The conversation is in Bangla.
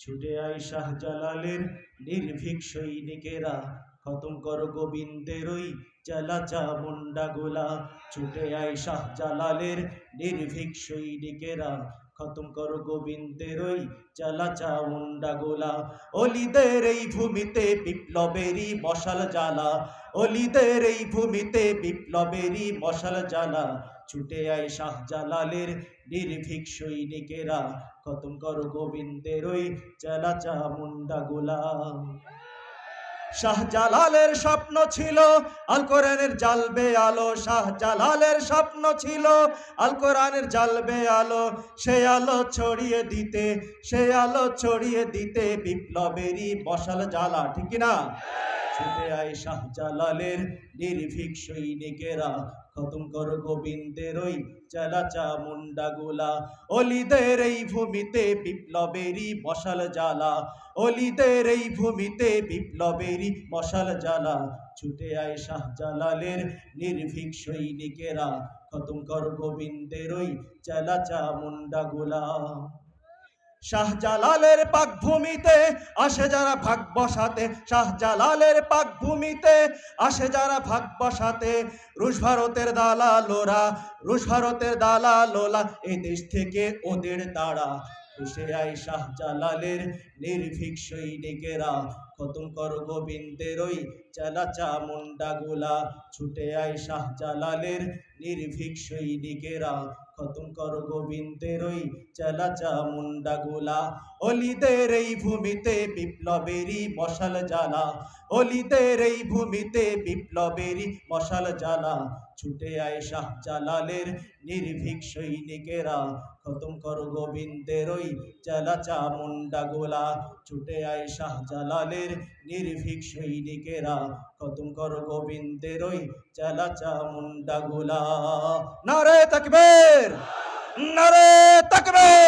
ছুটে আয় শাহজালালের নির্ভীক সৈনিকেরা। খতম কর গোবিন্দের ওই চালাচা মুন্ডা গোলা ছুটে আয় শাহজালালের নির্ভীক সৈনিকেরা। খতম কর ওই চালাচা মুন্ডা গোলা অলিদের এই ভূমিতে বিপ্লবেরই মশাল জ্বালা। অলিদের এই ভূমিতে বিপ্লবেরই মশাল জ্বালা। ছুটে আয় শাহজালালের নির্ভীক সৈনিকেরা। খতম কর গোবিন্দের ওই চালাচা মুন্ডা গোলা শাহজালালের স্বপ্ন ছিল আল কোরআনের জালবে আলো। শাহজালালের স্বপ্ন ছিল আল কোরআনের জালবে আলো। সে আলো ছড়িয়ে দিতে, সে আলো ছড়িয়ে দিতে বিপ্লবেরই মশাল জ্বালা, ঠিক না ছুটে আয় শাহজালালের নির্ভীক সৈনিকেরা। খতম কর গোবিন্দের ওই চালাচা মুন্ডা গোলা। অলিদের এই ভূমিতে বিপ্লবেরই মশাল জ্বালা। অলিদের এই ভূমিতে বিপ্লবেরই মশাল জ্বালা। ছুটে আয় শাহজালালের নির্ভীক সৈনিকেরা। খতম কর গোবিন্দের ওই চালাচা মুন্ডা গোলা। শাহজালালের পাক ভূমিতে আসে যারা ভাগ বসাতে, শাহজালালের পাক ভূমিতে আসে যারা ভাগ বসাতে, রুশ ভারতের দালালোরা রুশ ভারতের দালালোলা এই দেশ থেকে ওদের তাড়া খুশে আয় শাহজালালের নির্ভীক সৈনিকেরা। খতম কর গোবিন্দের ওই চালাচা মুন্ডা গোলা ছুটে আয় শাহজালালের নির্ভীক সৈনিকেরা খতম কর গোবিন্দের ওই চালাচা মুন্ডা গোলা। অলিদের এই ভূমিতে বিপ্লবেরই মশাল জ্বালা। অলিদের এই ভূমিতে বিপ্লবেরই মশাল জ্বালা। ছুটে আয় শাহজালালের নির্ভীক সৈনিকেরা খতম কর গোবিন্দের ওই চালাচা মুন্ডা গোলা। ছুটে আয় শাহজালালের নির্ভীক সৈনিকেরা খতম কর গোবিন্দের ওই চালাচা মুন্ডা গোলা। নারে তকবীর নারে তকবীর।